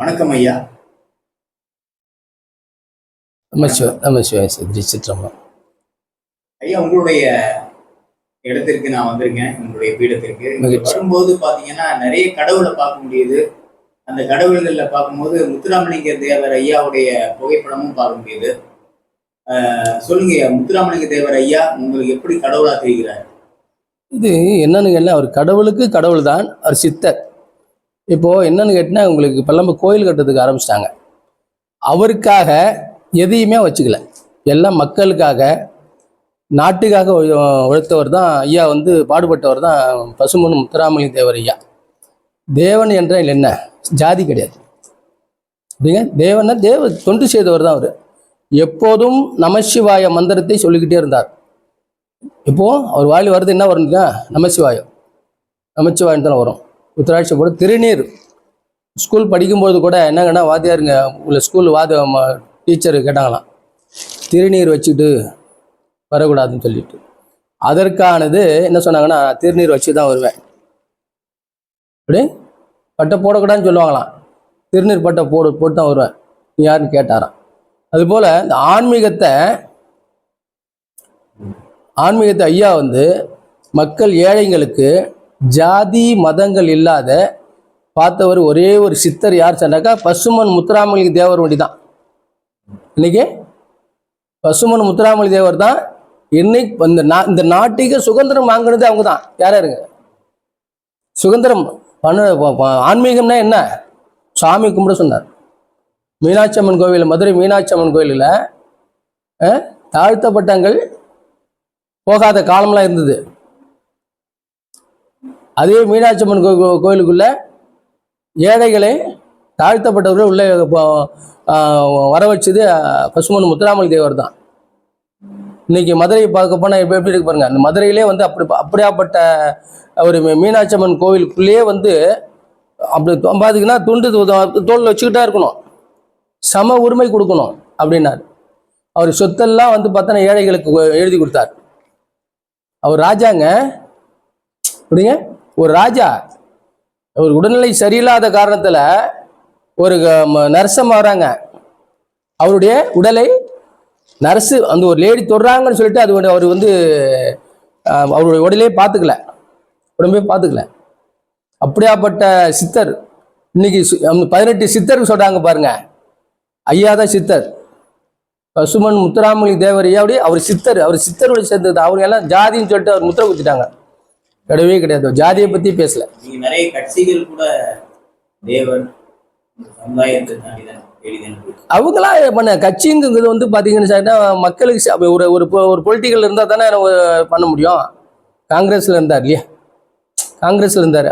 வணக்கம் ஐயா. நம்ம சிவ நம்ம சிவாய சத்ரி சித்திரம்பலம் ஐயா உங்களுடைய இடத்திற்கு நான் வந்திருக்கேன். உங்களுடைய பீடத்திற்கு. வரும்போது பாத்தீங்கன்னா நிறைய கடவுளை பார்க்க முடியுது. அந்த கடவுள்கள்ல பார்க்கும்போது முத்துராமலிங்க தேவர் ஐயாவுடைய புகைப்படமும் பார்க்க முடியுது. சொல்லுங்க ஐயா முத்துராமலிங்க தேவர் ஐயா உங்களுக்கு எப்படி கடவுளா தெரிகிறார் இது என்னன்னு கேட்டால் அவர் கடவுளுக்கு கடவுள் தான் அவர் சித்தர். இப்போது என்னென்னு கேட்டினா உங்களுக்கு இப்போ நம்ம கோயில் கட்டுறதுக்கு ஆரம்பிச்சிட்டாங்க. அவருக்காக எதையுமே வச்சுக்கல. எல்லாம் மக்களுக்காக நாட்டுக்காக உழைத்தவர் தான் ஐயா வந்து பாடுபட்டவர் தான் பசுமன் முத்துராமலிங்க தேவர் ஐயா. தேவன் என்றால் என்ன? ஜாதி கிடையாது. அப்படிங்க? தேவன்னா தேவ தொண்டு செய்தவர் தான் அவர். எப்போதும் நமசிவாய மந்திரத்தை சொல்லிக்கிட்டே இருந்தார். இப்போது அவர் வாயில் வருது என்ன வரும்னா நமசிவாயம். நமச்சிவாயம் தான் வரும். உத்தராட்சி போட திருநீர் ஸ்கூல் படிக்கும்போது கூட என்னங்கன்னா வாத்தியாருங்க உள்ள ஸ்கூல் வாத டீச்சர் கேட்டாங்களாம் திருநீர் வச்சுக்கிட்டு வரக்கூடாதுன்னு சொல்லிட்டு. அதற்கானது என்ன சொன்னாங்கன்னா திருநீர் வச்சு தான் வருவேன். அப்படி பட்டை போடக்கூடாதுன்னு சொல்லுவாங்களாம். திருநீர் பட்டை போடு போட்டு தான் வருவேன். நீ யாருன்னு கேட்டாராம். அதுபோல் இந்த ஆன்மீகத்தை ஆன்மீகத்தை ஐயா வந்து மக்கள் ஏழைங்களுக்கு ஜாதி மதங்கள் இல்லாத பார்த்தவர் ஒரே ஒரு சித்தர் யார் சொன்னாக்கா பசுமன் முத்துராமலிங்க தேவர் வண்டி தான் இன்னைக்கு பசுமன் முத்துராமலிங்க தேவர் தான் இன்னைக்கு இந்த நா இந்த நாட்டுக்கு சுதந்திரம் வாங்கினது அவங்க தான் யார் யாருங்க? சுதந்திரம் பண்ண ஆன்மீகம்னா என்ன? சாமி கும்பிட சொன்னார். மீனாட்சி அம்மன் கோவில் மதுரை மீனாட்சி அம்மன் கோயிலில் தாழ்த்தப்பட்டங்கள் போகாத காலம்லாம் இருந்தது. அதே மீனாட்சி அம்மன் கோ- கோயிலுக்குள்ள ஏழைகளை தாழ்த்தப்பட்டவர்கள் உள்ளே வர வச்சது பசுமன் முத்துராமலிங்க தேவர் தான். இன்னைக்கு மதுரையை பார்க்க போனால் எப்படி எப்படி இருக்கு பாருங்க. அந்த மதுரையிலே வந்து அப்படி அப்படியாப்பட்ட ஒரு மீனாட்சி அம்மன் கோவிலுக்குள்ளேயே வந்து அப்படி பார்த்தீங்கன்னா துண்டு தோல் வச்சுக்கிட்டா இருக்கணும். சம உரிமை கொடுக்கணும் அப்படின்னாரு. அவர் சொத்தெல்லாம் வந்து பார்த்தோன்னா ஏழைகளுக்கு எழுதி கொடுத்தார். அவர் ராஜாங்க. அப்படிங்க ஒரு ராஜா ஒரு உடல்நிலை சரியில்லாத காரணத்தில் ஒரு க- ம- நர்சம் வராங்க. அவருடைய உடலை நர்ஸு அந்த ஒரு லேடி தொடுறாங்கன்னு சொல்லிட்டு அது அவர் வந்து அவருடைய உடலே பார்த்துக்கல உடம்பே பார்த்துக்கல அப்படியாப்பட்ட சித்தர் இன்னைக்கு அந்த பதினெட்டு சித்தர் சொல்கிறாங்க பாருங்க. ஐயா தான் சித்தர். பசுமன் முத்துராமலிங்க தேவர் ஐயாவுடைய அவர் சித்தர் அவர் சித்தருடைய சேர்ந்தது. அவங்க எல்லாம் ஜாதின்னு சொல்லிட்டு அவர் முத்திர குத்திட்டாங்க. கிடையவே கிடையாது. ஜாதியை பத்தி பேசல. நீங்க நிறைய கட்சிகள் கூட எளிதன் அவங்களாம் பண்ண கட்சிங்கிறது வந்து பார்த்தீங்கன்னு மக்களுக்கு ஒரு ஒரு ஒரு பொலிட்டிக்கல் இருந்தால் தானே பண்ண முடியும். காங்கிரஸில் இருந்தார் இல்லையா? காங்கிரஸில் இருந்தார்.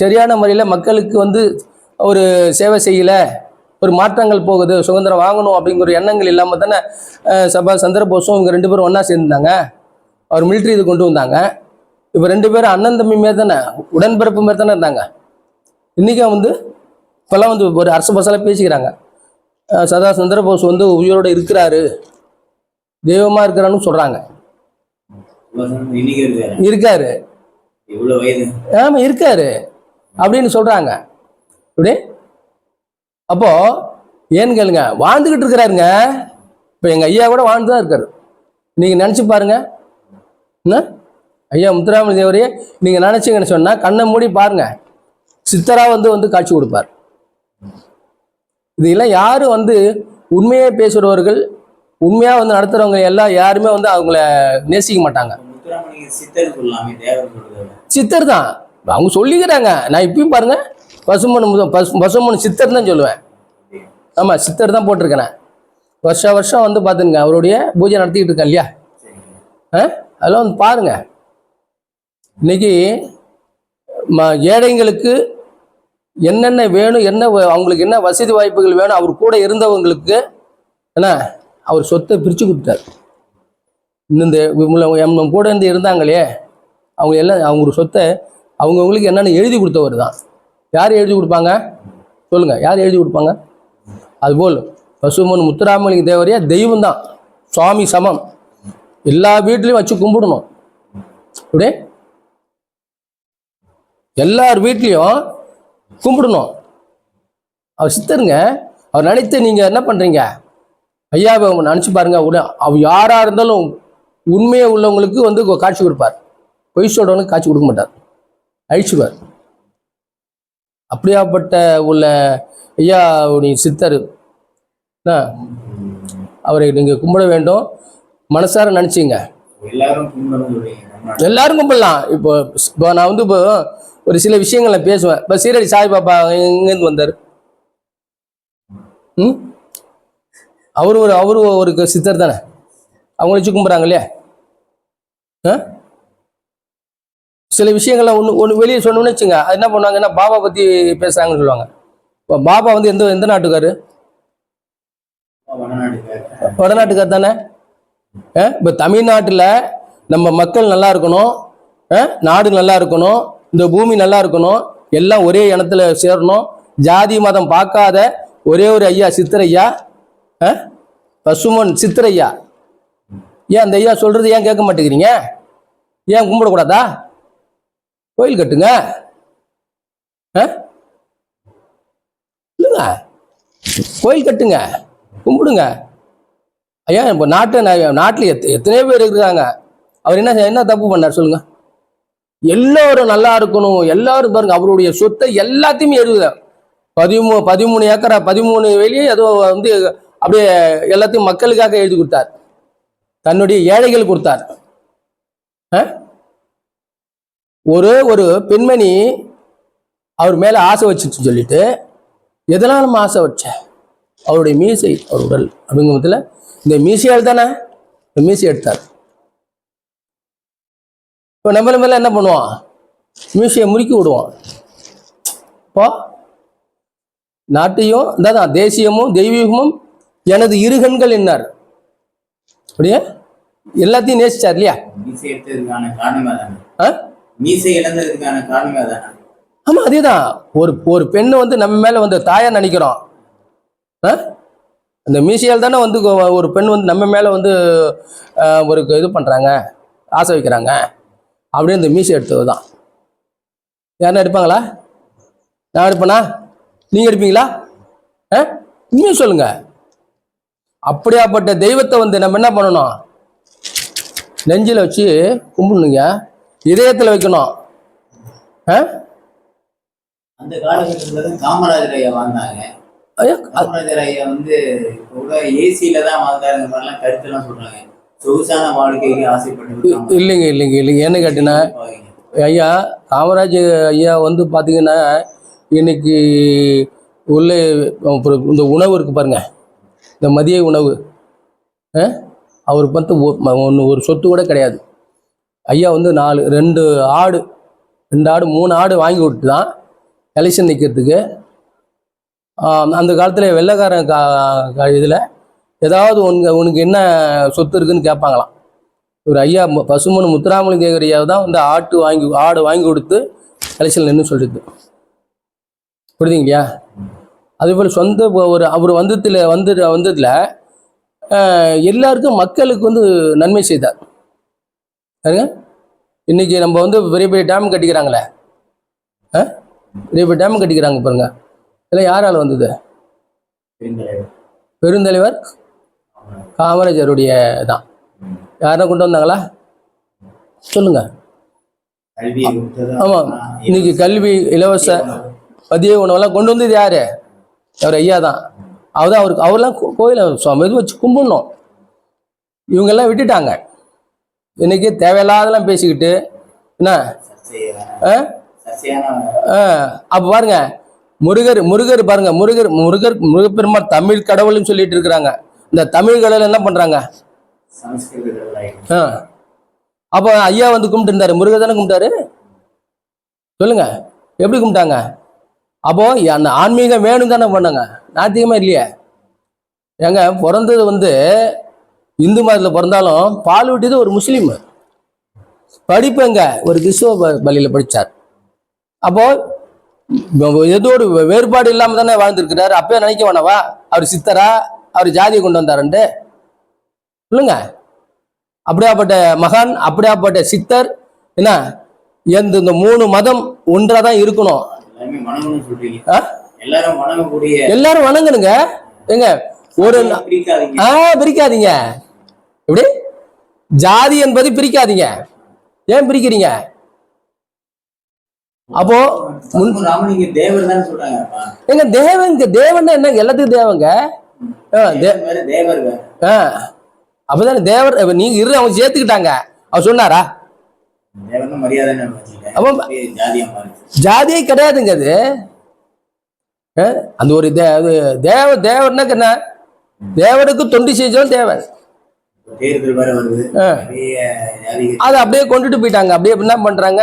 சரியான முறையில் மக்களுக்கு வந்து ஒரு சேவை செய்யல. ஒரு மாற்றங்கள் போகுது. சுதந்திரம் வாங்கணும் அப்படிங்கிற எண்ணங்கள் இல்லாமல் தானே சபா சந்திரபோஸும் இவங்க ரெண்டு பேரும் ஒன்றா சேர்ந்தாங்க அவர் மிலிட்ரி இது கொண்டு வந்தாங்க. இப்போ ரெண்டு பேரும் அண்ணன் தம்பி மாரி தானே உடன்பிறப்பு மாரி தானே இருந்தாங்க. இன்றைக்கும் வந்து இப்போல்லாம் வந்து ஒரு அரசு பசால பேசிக்கிறாங்க. சதா சந்திரபோஸ் வந்து உயிரோட இருக்கிறாரு. தெய்வமா இருக்கிறான்னு இன்னைக்கு இருக்காரு. இருக்காரு. இவ்வளவு வயது. ஆமா இருக்காரு. அப்படின்னு சொல்றாங்க. இப்படி அப்போ ஏன்னு கேளுங்க. வாழ்ந்துகிட்டு இருக்கிறாருங்க. இப்போ எங்க ஐயா கூட வாழ்ந்து தான் இருக்காரு. நீங்க நினைச்சு பாருங்க. என்ன? ஐயா முத்துராமலிங்க தேவரையே நீங்க நினைச்சீங்கன்னு சொன்னா கண்ணை மூடி பாருங்க. சித்தரா வந்து வந்து காட்சி கொடுப்பார். இதெல்லாம் யாரும் வந்து உண்மையே பேசுறவர்கள் உண்மையா வந்து நடத்துறவங்க எல்லாம் யாருமே வந்து அவங்கள நேசிக்க மாட்டாங்க. சித்தர் தான். அவங்க சொல்லிக்கிறாங்க. நான் இப்பயும் பாருங்க பசுமன் பசுமன் சித்தர் தான் சொல்லுவேன். ஆமா சித்தர் தான் போட்டிருக்கேன் நான். வருஷா வருஷம் வந்து பார்த்துங்க அவருடைய பூஜை நடத்திக்கிட்டு இருக்கேன் இல்லையா? ஆ? அதெல்லாம் வந்து பாருங்க. இன்னைக்கு ம- ஏழைங்களுக்கு என்னென்ன வேணும் என்ன வ- அவங்களுக்கு என்ன வசதி வாய்ப்புகள் வேணும் அவர் கூட இருந்தவங்களுக்கு என்ன அவர் சொத்தை பிரித்து கொடுத்தார். இந்த இவங்கள கூட இருந்து இருந்தாங்களே அவங்க எல்லாம் அவங்க ஒரு சொத்தை அவங்கவுங்களுக்கு என்னென்ன எழுதி கொடுத்தவர் தான். யார் எழுதி கொடுப்பாங்க? சொல்லுங்கள் யார் எழுதி கொடுப்பாங்க? அதுபோல் பசுமன் முத்துராமலிங்க தேவரையா தெய்வம் தான் சுவாமி சமம். எல்லா வீட்லேயும் வச்சு கும்பிடணும். அப்படியே எல்லார் வீட்லேயும் கும்பிடணும். அவர் சித்தருங்க. அவர் நினைத்து நீங்க என்ன பண்றீங்க? ஐயாவை நினைச்சு பாருங்க. உட- அவர் யாரா இருந்தாலும் உண்மையை உள்ளவங்களுக்கு வந்து காட்சி கொடுப்பார். பொய் சொல்றவங்களுக்கு காட்சி கொடுக்க மாட்டார். அழிச்சுடுவார் அப்படியாப்பட்ட உள்ள ஐயாவுடைய சித்தர் என்ன? அவரை நீங்க கும்பிட வேண்டும். மனசார நினைச்சீங்க. எல்லாரும் கும்பிடலாம். இப்போ இப்போ நான் வந்து இப்போ ஒரு சில விஷயங்களை பேசுவேன். இப்போ சீரடி சாய்பாபா எங்கேருந்து வந்தார்? ம்? அவரு ஒரு அவரு ஒரு சித்தர் தானே? அவங்க வச்சு கும்பிட்றாங்க இல்லையா? ஆ? சில விஷயங்கள்லாம் ஒன்று ஒன்று வெளியே சொன்னோம்னு வச்சுங்க. அது என்ன பண்ணுவாங்கன்னா பாபா பற்றி பேசுகிறாங்கன்னு சொல்லுவாங்க. இப்போ பாபா வந்து எந்த எந்த நாட்டுக்காரு? வடநாட்டுக்கார் தானே? தானே இப்போ தமிழ்நாட்டில் நம்ம மக்கள் நல்லா இருக்கணும். ஆ? நாடு நல்லா இருக்கணும். இந்த பூமி நல்லா இருக்கணும். எல்லாம் ஒரே இனத்துல சேரணும். ஜாதி மதம் பார்க்காத ஒரே ஒரு ஐயா சித்திரையா? ஆ? பசுமன் சித்திரையா? ஏன் அந்த ஐயா சொல்றது ஏன் கேட்க மாட்டேங்கிறீங்க? ஏன் கும்பிடக்கூடாதா? கோயில் கட்டுங்க. ஆ? இல்லைங்க. கோயில் கட்டுங்க. கும்பிடுங்க. ஐயா இப்போ நாட்டை நாட்டில் எத் எத்தனையோ பேர் இருக்கிறாங்க. அவர் என்ன என்ன தப்பு பண்ணார் சொல்லுங்கள் எல்லாரும் நல்லா இருக்கணும். எல்லாரும் பாருங்க அவருடைய சொத்தை எல்லாத்தையுமே எழுத பதிமூ பதிமூணு ஏக்கரா பதிமூணு வெளியே ஏதோ வந்து அப்படியே எல்லாத்தையும் மக்களுக்காக எழுதி கொடுத்தார். தன்னுடைய ஏழைகள் கொடுத்தார். ஆ? ஒரு ஒரு பெண்மணி அவர் மேல ஆசை வச்சுச்சு சொல்லிட்டு எதனால நம்ம ஆசை வச்ச? அவருடைய மீசை அவர் உடல் அப்படிங்கிறதுல இந்த மீசையால் தானே? இந்த மீசை எடுத்தார். இப்போ நம்ம நம்ம என்ன பண்ணுவோம்? மீசையை முறுக்கி விடுவோம். இப்போ நாட்டையும் இதான் தேசியமும் தெய்வீகமும் எனது இருகண்கள் என்னார்? அப்படியே? எல்லாத்தையும் நேசிச்சார் இல்லையா? தானே தானே ஆமா அதேதான் ஒரு ஒரு பெண்ணு வந்து நம்ம மேல வந்து தாயா நினைக்கிறோம்? அந்த மீசையால் தானே வந்து ஒரு பெண் வந்து நம்ம மேல வந்து ஒரு இது பண்றாங்க ஆசை வைக்கிறாங்க. அப்படியே இந்த மீசை எடுத்தது தான். யாருன்னா எடுப்பாங்களா? நான் எடுப்பேனா? நீங்க எடுப்பீங்களா? ஆ? உண்மையை சொல்லுங்க. அப்படியாப்பட்ட தெய்வத்தை வந்து நம்ம என்ன பண்ணணும்? நெஞ்சில வச்சு கும்பிடணுங்க. இதயத்துல வைக்கணும். ஆ? அந்த காலகட்டத்துல காமராஜர் ஐயா வாழ்ந்தாங்க. காமராஜர் ஐயா வந்து ஏசியில தான் வாழ்ந்தாருங்க. மாதிரிலாம் கருத்தெல்லாம் சொல்றாங்க. சொகுசான வாழ்க்கைக்கு ஆசைப்பட்டு இல்லைங்க இல்லைங்க இல்லைங்க. என்ன கேட்டீங்கன்னா ஐயா காமராஜ் ஐயா வந்து பார்த்தீங்கன்னா இன்னைக்கு உள்ள இந்த உணவு இருக்கு பாருங்க. இந்த மதிய உணவு? அவருக்கு வந்து ஒ- ம- ஒண்ணு ஒரு சொத்து கூட கிடையாது. ஐயா வந்து நாலு ரெண்டு ஆடு ரெண்டு ஆடு மூணு ஆடு வாங்கி விட்டு தான் எலெக்ஷன் நிற்கிறதுக்கு அந்த காலத்தில் வெள்ளைக்காரன் கா இதில் ஏதாவது உனக்கு உனக்கு என்ன சொத்து இருக்குன்னு கேட்பாங்களாம் ஒரு ஐயா பசுமன் முத்துராமலிங்க தேவர் ஐயா தான் வந்து ஆட்டு வாங்கி ஆடு வாங்கி கொடுத்து எலெக்ஷன் நின்று சொல்லிட்டு. புரியுதுங்கய்யா அதே போல் சொந்த ஒரு அவர் வந்ததுல வந்து வந்ததுல எல்லாருக்கும் மக்களுக்கு வந்து நன்மை செய்தார். பாருங்க. இன்னைக்கு நம்ம வந்து பெரிய பெரிய டேம் கட்டிக்கிறாங்களே. ஆ? பெரிய பெரிய டேம் கட்டிக்கிறாங்க பாருங்க. இதெல்லாம் யாரால வந்தது? பெருந்தலைவர்? காமராஜருடைய தான் யாரும் கொண்டு வந்தாங்களா? சொல்லுங்க. கல்வியை கொடுத்தது ஆமா. இன்னைக்கு கல்வி இலவச மதிய உணவெல்லாம் கொண்டு வந்தது யாரு? அவர் ஐயா தான். அவர் அவருக்கு அவர்லாம் கோயிலை சுவாமி இது வச்சு கும்பிடணும். இவங்கெல்லாம் விட்டுட்டாங்க. இன்னைக்கு தேவையில்லாதெல்லாம் பேசிக்கிட்டு என்ன? அப்ப பாருங்க. முருகர் முருகர் பாருங்க. முருகர் முருகர் முருகப்பெருமாள் தமிழ் கடவுள்னு சொல்லிட்டு இருக்கிறாங்க. இந்த தமிழ் கடவுள் என்ன பண்றாங்க? சமஸ்கிருத ஆ. அப்போ ஐயா வந்து கும்பிட்டு இருந்தாரு முருகர் தானே கும்பிட்டாரு? சொல்லுங்க. எப்படி கும்பிட்டாங்க? அப்போ அந்த ஆன்மீகம் வேணும் தானே பண்ணாங்க. நாத்திகமா இல்லையே? ஏங்க பிறந்தது வந்து இந்து மதத்தில் பிறந்தாலும் பால் விட்டது ஒரு முஸ்லீம். படிப்புங்க ஒரு கிறிஸ்துவ பள்ளியில படிச்சார். அப்போ ஏதோ ஒரு வேறுபாடு இல்லாம தானே வாழ்ந்திருக்கிறாரு. அப்பயே நினைக்க வேணாவா? அவர் சித்தரா? அவர் ஜாதியை கொண்டு வந்தாருன்ட்டு. சொல்லுங்க. அப்படியாப்பட்ட மகான் அப்படியாப்பட்ட சித்தர் என்ன? எந்த இந்த மூணு மதம் ஒன்றா தான் இருக்கணும்? எல்லாரும் வணங்கணுங்க. ஏங்க ஒரு ஆ பிரிக்காதீங்க. எப்படி? ஜாதி என்பதை பிரிக்காதீங்க. ஏன் பிரிக்கிறீங்க? அப்போ எங்க தேவங்க தேவன்னா என்ன எல்லாத்துக்கும் தேவங்க. அப்பதானே தேவர் நீங்க இரு அவங்க சேர்த்துக்கிட்டாங்க. அவர் சொன்னாரா? தேவர்னு ஜாதியா கிடையாதுங்க அது. அந்த ஒரு தேவ தேவர்னாக்கு என்ன? தேவனுக்கு தொண்டு செஞ்சவன் தேவன். அதை அப்படியே கொண்டுட்டு போயிட்டாங்க. அப்படியே என்ன பண்றாங்க?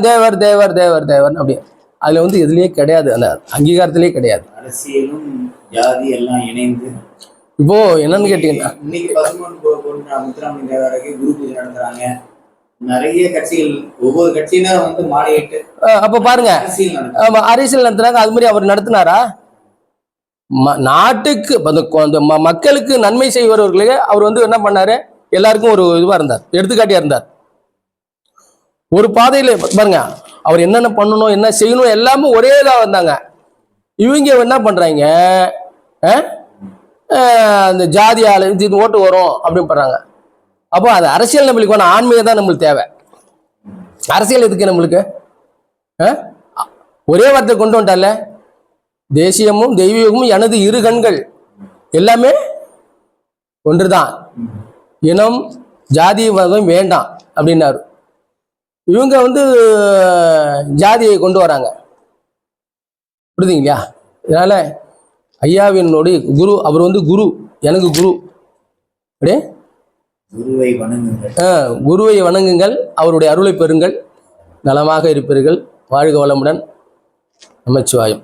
தேவர் தேவர் தேவர் தேவர் அப்படியே. அதுல வந்து எதுலயே கிடையாது. அந்த அங்கீகாரத்திலேயே கிடையாது. ஜாதி எல்லாம் இணைந்து இப்போ என்னன்னு கேட்டீங்கன்னா இன்னைக்கு பசுமன் குரு பூஜை நடத்துறாங்க. நிறைய கட்சிகள் ஒவ்வொரு கட்சியினரும் வந்து மாலையிட்டு அப்ப பாருங்க. அரசியல் நடத்துறாங்க. அது மாதிரி அவர் நடத்தினாரா? நாட்டுக்கு அந்த மக்களுக்கு நன்மை செய்பவர்களுக்கு அவர் வந்து என்ன பண்ணாரு? எல்லாருக்கும் ஒரு இதுவா இருந்தார் எடுத்துக்காட்டியா இருந்தார். ஒரு பாதையில பாருங்க அவர் என்னென்ன பண்ணணும் என்ன செய்யணும் எல்லாமே ஒரே இதா வந்தாங்க. இவங்க என்ன பண்றாங்க? அந்த ஜாதி ஆளு இது ஓட்டு வரும் அப்படின்னு பண்ணுறாங்க அப்போ அது அரசியல் நம்மளுக்கு வேணும். ஆன்மீகம் தான் நம்மளுக்கு தேவை. அரசியல் எதுக்கு நம்மளுக்கு? ஆ? ஒரே வார்த்தை கொண்டு வந்துட்டால தேசியமும் தெய்வீகமும் எனது இரு கண்கள் எல்லாமே ஒன்றுதான். இனம் ஜாதி மதம் வேண்டாம் அப்படின்னாரு. இவங்க வந்து ஜாதியை கொண்டு வராங்க. புரியுதுங்களா? இதனால ஐயாவினுடைய குரு அவர் வந்து குரு. எனக்கு குரு. அப்படியே? குருவை வணங்குங்கள். குருவை வணங்குங்கள் அவருடைய அருளை பெறுங்கள் நலமாக இருப்பீர்கள். வாழ்க வளமுடன். நமச்சிவாயம்.